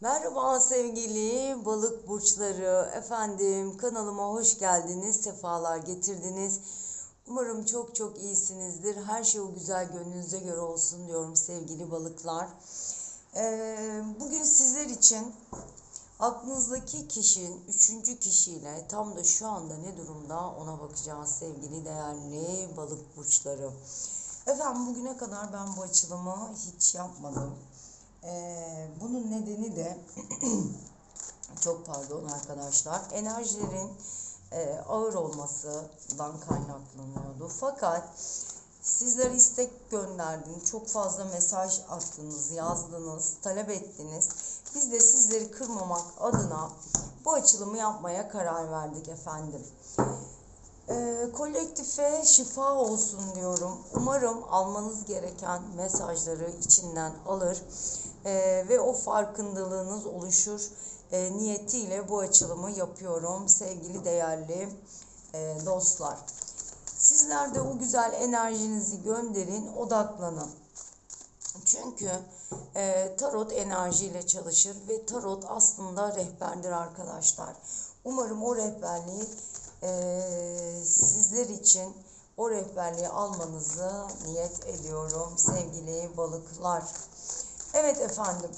Merhaba sevgili balık burçları. Efendim kanalıma hoş geldiniz, sefalar getirdiniz. Umarım çok çok iyisinizdir. Her şey o güzel gönlünüze göre olsun diyorum sevgili balıklar. Ee, bugün sizler için aklınızdaki kişinin üçüncü kişiyle tam da şu anda ne durumda ona bakacağız sevgili değerli balık burçları. Efendim bugüne kadar ben bu açılımı hiç yapmadım. Ee, bunun nedeni de çok pardon arkadaşlar enerjilerin e, ağır olmasından kaynaklanıyordu. Fakat sizler istek gönderdiniz, çok fazla mesaj attınız, yazdınız, talep ettiniz. Biz de sizleri kırmamak adına bu açılımı yapmaya karar verdik efendim. Ee, kolektife şifa olsun diyorum. Umarım almanız gereken mesajları içinden alır ee, ve o farkındalığınız oluşur ee, niyetiyle bu açılımı yapıyorum sevgili değerli e, dostlar. Sizler de o güzel enerjinizi gönderin, odaklanın. Çünkü e, tarot enerjiyle çalışır ve tarot aslında rehberdir arkadaşlar. Umarım o rehberliği e, sizler için o rehberliği almanızı niyet ediyorum sevgili balıklar. Evet efendim.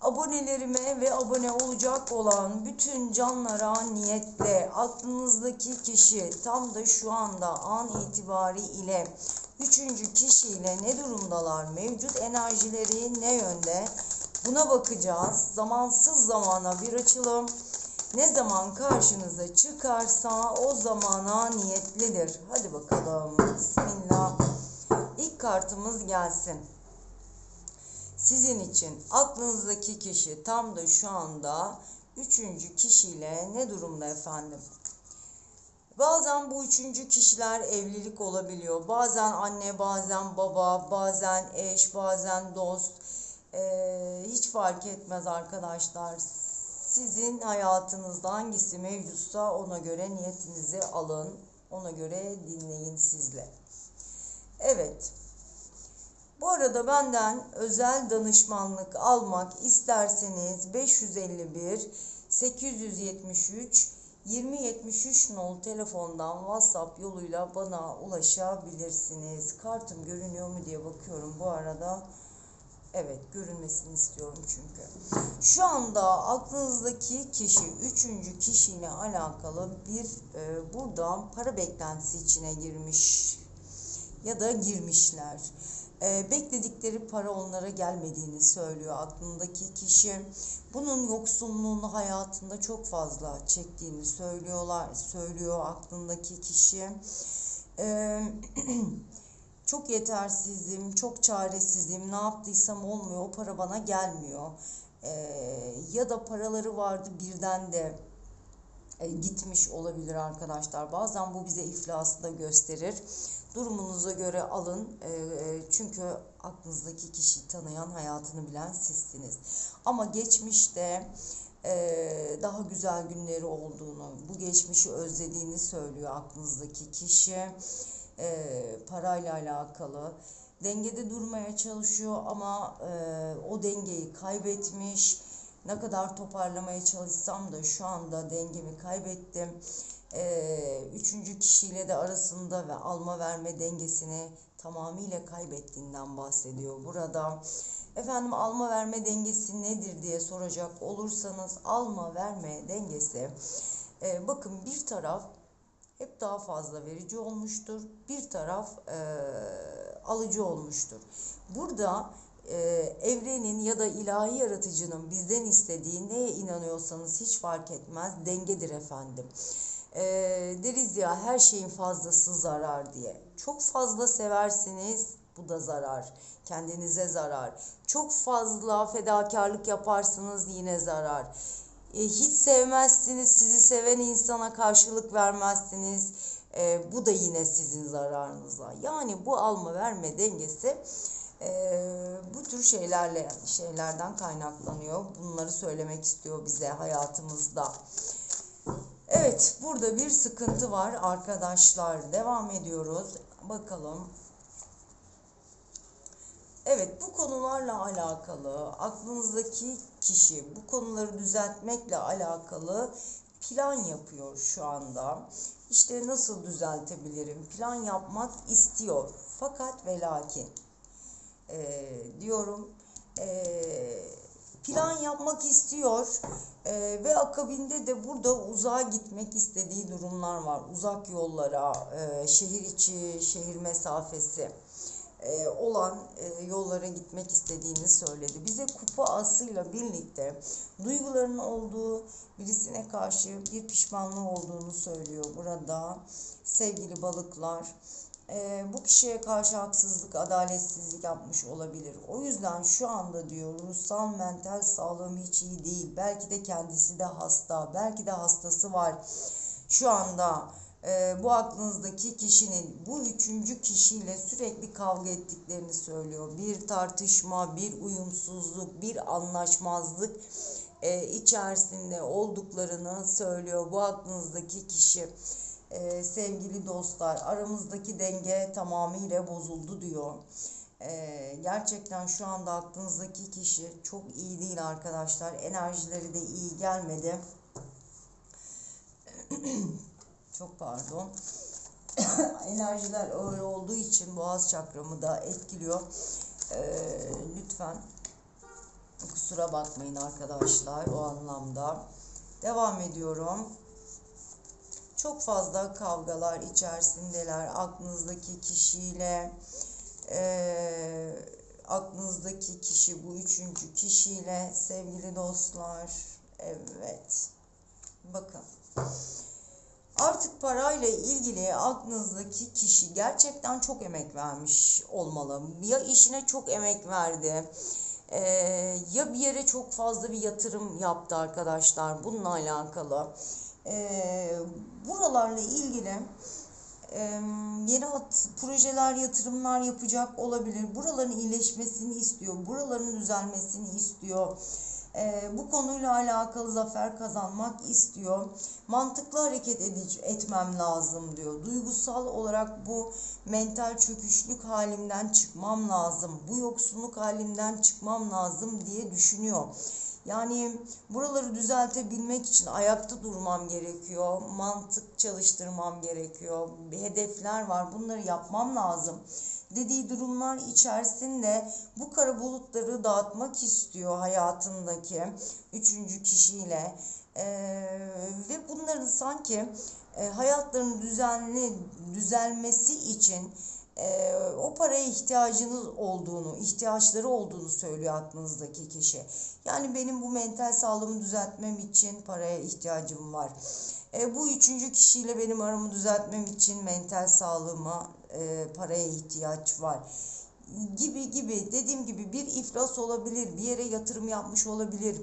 Abonelerime ve abone olacak olan bütün canlara niyetle aklınızdaki kişi tam da şu anda an itibari ile üçüncü kişiyle ne durumdalar? Mevcut enerjileri ne yönde? Buna bakacağız. Zamansız zamana bir açılım. Ne zaman karşınıza çıkarsa o zamana niyetlidir. Hadi bakalım. Bismillah. İlk kartımız gelsin. Sizin için aklınızdaki kişi tam da şu anda üçüncü kişiyle ne durumda efendim? Bazen bu üçüncü kişiler evlilik olabiliyor. Bazen anne, bazen baba, bazen eş, bazen dost. Ee, hiç fark etmez arkadaşlar. Sizin hayatınızda hangisi mevcutsa ona göre niyetinizi alın. Ona göre dinleyin sizle. Evet. Bu arada benden özel danışmanlık almak isterseniz 551 873 2073 nol telefondan WhatsApp yoluyla bana ulaşabilirsiniz. Kartım görünüyor mu diye bakıyorum bu arada. Evet görünmesini istiyorum çünkü. Şu anda aklınızdaki kişi üçüncü kişiyle alakalı bir e, buradan para beklentisi içine girmiş ya da girmişler. E, bekledikleri para onlara gelmediğini söylüyor aklındaki kişi. Bunun yoksunluğunu hayatında çok fazla çektiğini söylüyorlar, söylüyor aklındaki kişi. E, çok yetersizim, çok çaresizim, ne yaptıysam olmuyor, o para bana gelmiyor. E, ya da paraları vardı birden de e, gitmiş olabilir arkadaşlar. Bazen bu bize iflası da gösterir. Durumunuza göre alın. E, çünkü aklınızdaki kişiyi tanıyan, hayatını bilen sizsiniz. Ama geçmişte e, daha güzel günleri olduğunu, bu geçmişi özlediğini söylüyor aklınızdaki kişi. Parayla alakalı dengede durmaya çalışıyor ama o dengeyi kaybetmiş ne kadar toparlamaya çalışsam da şu anda dengemi kaybettim. Ee, üçüncü kişiyle de arasında ve alma verme dengesini tamamıyla kaybettiğinden bahsediyor burada. Efendim alma verme dengesi nedir diye soracak olursanız alma verme dengesi e, bakın bir taraf hep daha fazla verici olmuştur. Bir taraf e, alıcı olmuştur. Burada e, evrenin ya da ilahi yaratıcının bizden istediği neye inanıyorsanız hiç fark etmez dengedir efendim. E, deriz ya her şeyin fazlası zarar diye. Çok fazla seversiniz bu da zarar. Kendinize zarar. Çok fazla fedakarlık yaparsınız yine zarar. E, hiç sevmezsiniz sizi seven insana karşılık vermezsiniz. E, bu da yine sizin zararınıza. Yani bu alma verme dengesi e, bu tür şeylerle şeylerden kaynaklanıyor. Bunları söylemek istiyor bize hayatımızda. Evet, burada bir sıkıntı var arkadaşlar. Devam ediyoruz. Bakalım. Evet bu konularla alakalı aklınızdaki kişi bu konuları düzeltmekle alakalı plan yapıyor şu anda. İşte nasıl düzeltebilirim? Plan yapmak istiyor. Fakat ve lakin e, diyorum e, plan yapmak istiyor e, ve akabinde de burada uzağa gitmek istediği durumlar var. Uzak yollara, e, şehir içi, şehir mesafesi e, olan e, yollara gitmek istediğini söyledi. Bize kupa asıyla birlikte duyguların olduğu birisine karşı bir pişmanlığı olduğunu söylüyor burada sevgili balıklar. E, bu kişiye karşı haksızlık, adaletsizlik yapmış olabilir. O yüzden şu anda diyor ruhsal, mental sağlığım hiç iyi değil. Belki de kendisi de hasta, belki de hastası var. Şu anda bu aklınızdaki kişinin bu üçüncü kişiyle sürekli kavga ettiklerini söylüyor. Bir tartışma, bir uyumsuzluk, bir anlaşmazlık e, içerisinde olduklarını söylüyor bu aklınızdaki kişi. E, sevgili dostlar aramızdaki denge tamamıyla bozuldu diyor. E, gerçekten şu anda aklınızdaki kişi çok iyi değil arkadaşlar. Enerjileri de iyi gelmedi. çok pardon. Enerjiler öyle olduğu için boğaz çakramı da etkiliyor. Ee, lütfen kusura bakmayın arkadaşlar o anlamda. Devam ediyorum. Çok fazla kavgalar içerisindeler aklınızdaki kişiyle. Ee, aklınızdaki kişi bu üçüncü kişiyle sevgili dostlar. Evet. Bakın. Artık parayla ilgili aklınızdaki kişi gerçekten çok emek vermiş olmalı. Ya işine çok emek verdi. Ee, ya bir yere çok fazla bir yatırım yaptı arkadaşlar bununla alakalı. Ee, buralarla ilgili e, yeni at, projeler, yatırımlar yapacak olabilir. Buraların iyileşmesini istiyor. Buraların düzelmesini istiyor. Ee, bu konuyla alakalı zafer kazanmak istiyor. Mantıklı hareket edici, etmem lazım diyor. Duygusal olarak bu mental çöküşlük halimden çıkmam lazım. Bu yoksunluk halimden çıkmam lazım diye düşünüyor. Yani buraları düzeltebilmek için ayakta durmam gerekiyor. Mantık çalıştırmam gerekiyor. Hedefler var. Bunları yapmam lazım dediği durumlar içerisinde bu kara bulutları dağıtmak istiyor hayatındaki üçüncü kişiyle ee, ve bunların sanki e, hayatlarının düzenli düzelmesi için e, o paraya ihtiyacınız olduğunu, ihtiyaçları olduğunu söylüyor aklınızdaki kişi. Yani benim bu mental sağlığımı düzeltmem için paraya ihtiyacım var. E, bu üçüncü kişiyle benim aramı düzeltmem için mental sağlığıma, e, paraya ihtiyaç var gibi gibi dediğim gibi bir iflas olabilir, bir yere yatırım yapmış olabilir.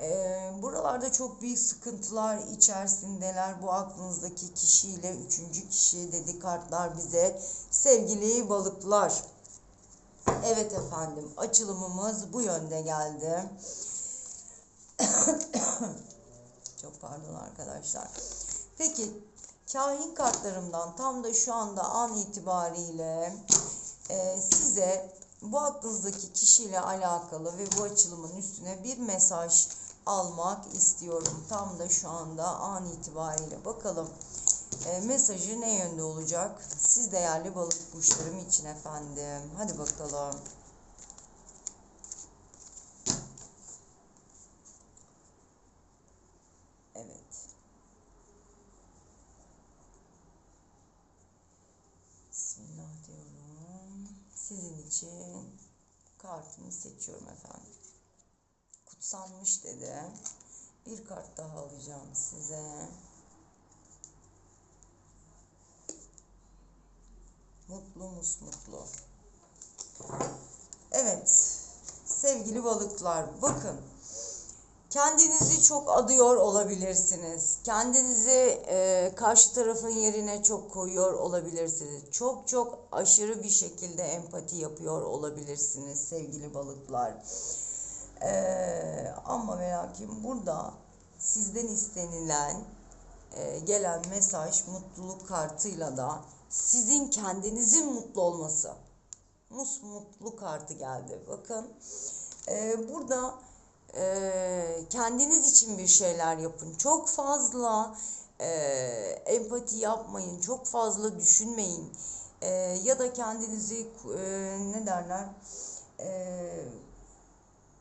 Ee, buralarda çok büyük sıkıntılar içerisindeler. Bu aklınızdaki kişiyle üçüncü kişi dedi kartlar bize. Sevgili balıklar. Evet efendim açılımımız bu yönde geldi. çok pardon arkadaşlar. Peki kahin kartlarımdan tam da şu anda an itibariyle e, size bu aklınızdaki kişiyle alakalı ve bu açılımın üstüne bir mesaj almak istiyorum. Tam da şu anda an itibariyle bakalım e, mesajı ne yönde olacak? Siz değerli balık kuşlarım için efendim. Hadi bakalım. Evet. Bismillah diyorum. Sizin için kartımı seçiyorum efendim. Kutsanmış dedi. Bir kart daha alacağım size. Mutlu musmutlu. Evet. Sevgili balıklar bakın. Kendinizi çok adıyor olabilirsiniz. Kendinizi e, karşı tarafın yerine çok koyuyor olabilirsiniz. Çok çok aşırı bir şekilde empati yapıyor olabilirsiniz sevgili balıklar. E, ama ve lakin burada sizden istenilen e, gelen mesaj mutluluk kartıyla da sizin kendinizin mutlu olması. musmutlu kartı geldi. Bakın e, burada e, kendiniz için bir şeyler yapın. Çok fazla e, empati yapmayın. Çok fazla düşünmeyin. E, ya da kendinizi e, ne derler? E,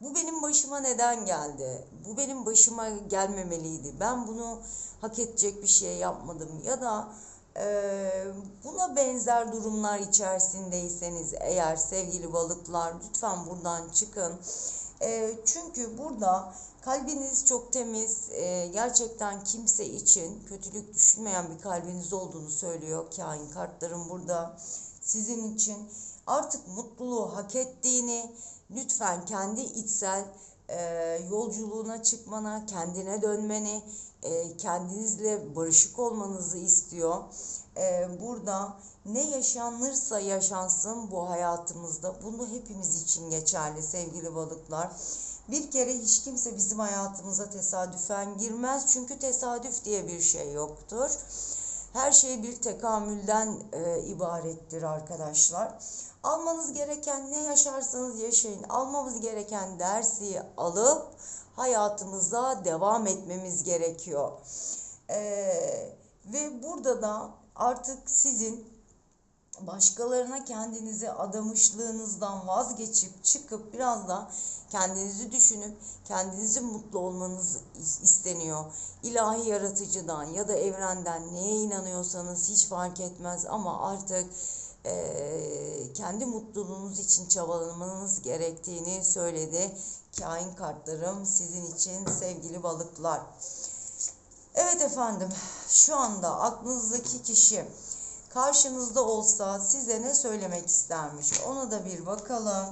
bu benim başıma neden geldi? Bu benim başıma gelmemeliydi. Ben bunu hak edecek bir şey yapmadım. Ya da e, buna benzer durumlar içerisindeyseniz eğer sevgili balıklar lütfen buradan çıkın. E, çünkü burada kalbiniz çok temiz. E, gerçekten kimse için kötülük düşünmeyen bir kalbiniz olduğunu söylüyor. Kain kartlarım burada sizin için. Artık mutluluğu hak ettiğini, lütfen kendi içsel e, yolculuğuna çıkmana, kendine dönmeni, e, kendinizle barışık olmanızı istiyor. E, burada ne yaşanırsa yaşansın bu hayatımızda, bunu hepimiz için geçerli sevgili balıklar. Bir kere hiç kimse bizim hayatımıza tesadüfen girmez çünkü tesadüf diye bir şey yoktur. Her şey bir tekamülden e, ibarettir arkadaşlar. Almanız gereken ne yaşarsanız yaşayın. Almamız gereken dersi alıp hayatımıza devam etmemiz gerekiyor. Ee, ve burada da artık sizin başkalarına kendinizi adamışlığınızdan vazgeçip çıkıp biraz da kendinizi düşünüp kendinizi mutlu olmanız isteniyor. İlahi yaratıcıdan ya da evrenden neye inanıyorsanız hiç fark etmez ama artık e, kendi mutluluğunuz için çabalamanız gerektiğini söyledi. Kain kartlarım sizin için sevgili balıklar. Evet efendim şu anda aklınızdaki kişi karşınızda olsa size ne söylemek istermiş ona da bir bakalım.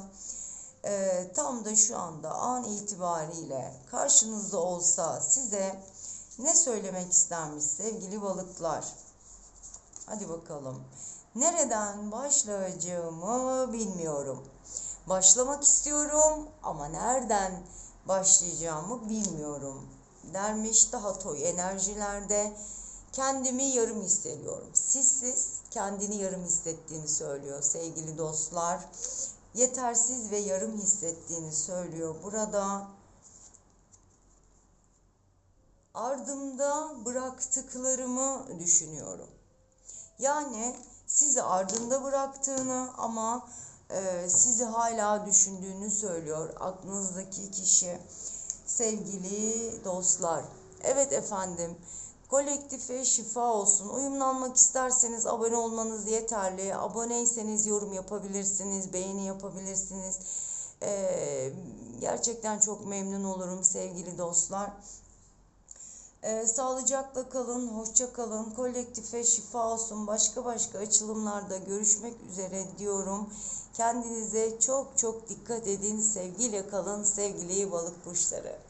Ee, tam da şu anda an itibariyle karşınızda olsa size ne söylemek istermiş sevgili balıklar. Hadi bakalım. Nereden başlayacağımı bilmiyorum. Başlamak istiyorum ama nereden başlayacağımı bilmiyorum. Dermiş daha toy enerjilerde kendimi yarım hissediyorum. Sizsiz kendini yarım hissettiğini söylüyor sevgili dostlar. Yetersiz ve yarım hissettiğini söylüyor burada. Ardımda bıraktıklarımı düşünüyorum. Yani sizi ardında bıraktığını ama e, sizi hala düşündüğünü söylüyor aklınızdaki kişi sevgili dostlar. Evet efendim kolektife şifa olsun. Uyumlanmak isterseniz abone olmanız yeterli. Aboneyseniz yorum yapabilirsiniz, beğeni yapabilirsiniz. Ee, gerçekten çok memnun olurum sevgili dostlar. Ee, sağlıcakla kalın, hoşça kalın. Kolektife şifa olsun. Başka başka açılımlarda görüşmek üzere diyorum. Kendinize çok çok dikkat edin. Sevgiyle kalın sevgili balık burçları.